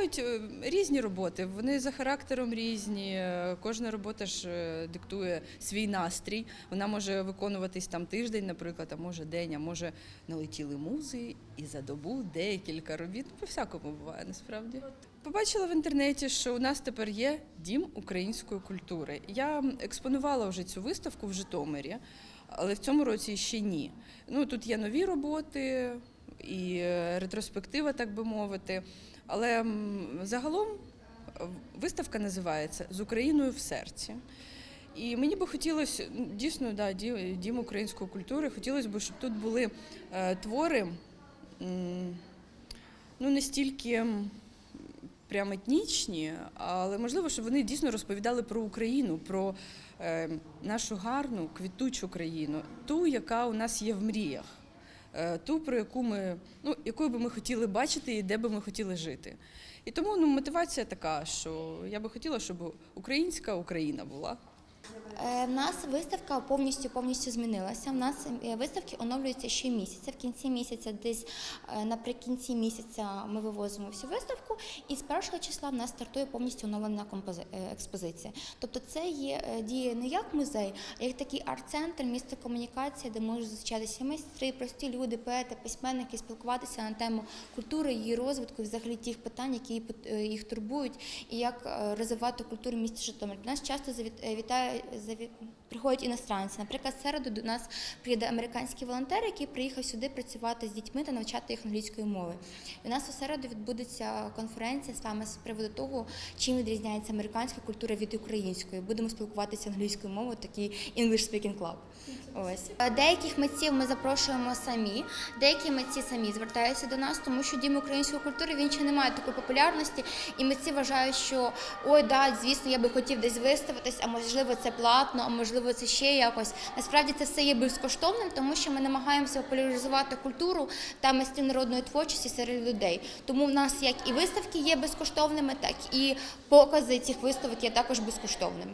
Виставляють е, різні роботи. Вони за характером різні. е, Кожна робота ж е, диктує свій настрій. Вона може виконуватись там тиждень, наприклад, а може день, а може налетіли музи і за добу декілька робіт. По всякому буває насправді. Побачила в інтернеті, що у нас тепер є дім української культури. Я експонувала вже цю виставку в Житомирі, але в цьому році ще ні. Ну тут є нові роботи і е, ретроспектива, так би мовити. Але загалом е, виставка називається З Україною в серці. І мені би хотілося дійсно да, дім української культури. Хотілося б, щоб тут були е, твори ну, не стільки м, прям етнічні, але можливо, щоб вони дійсно розповідали про Україну, про нашу гарну квітучу країну, ту, яка у нас є в мріях, ту, про яку ми, ну, якою би ми хотіли бачити і де би ми хотіли жити. І тому ну, мотивація така, що я би хотіла, щоб українська Україна була. Е, В нас виставка повністю повністю змінилася. У нас е, виставки оновлюються щомісяця. В кінці місяця, десь е, наприкінці місяця, ми вивозимо всю виставку, і з першого числа в нас стартує повністю оновлена е, експозиція. Тобто, це є е, діє не як музей, а як такий арт-центр, місце комунікації, де можуть зустрічатися майстри, прості люди, поети, письменники, спілкуватися на тему культури, її розвитку, і взагалі тих питань, які е, їх турбують, і як е, розвивати культуру в місті Житомир. Нас часто е, вітає, приходять іностранці. Наприклад, середу до нас приїде американський волонтер, який приїхав сюди працювати з дітьми та навчати їх англійської мови. І у нас у середу відбудеться конференція саме з приводу того, чим відрізняється американська культура від української. Будемо спілкуватися англійською мовою, такий English Speaking Club. Ось Е, деяких митців ми запрошуємо самі. Деякі митці самі звертаються до нас, тому що дім української культури він ще не має такої популярності, і митці вважають, що ой, да, звісно, я би хотів десь виставитись, а можливо, це платно, а можливо, це ще якось. Насправді це все є безкоштовним, тому що ми намагаємося популяризувати культуру та мисті народної творчості серед людей. Тому в нас як і виставки є безкоштовними, так і покази цих виставок є також безкоштовними.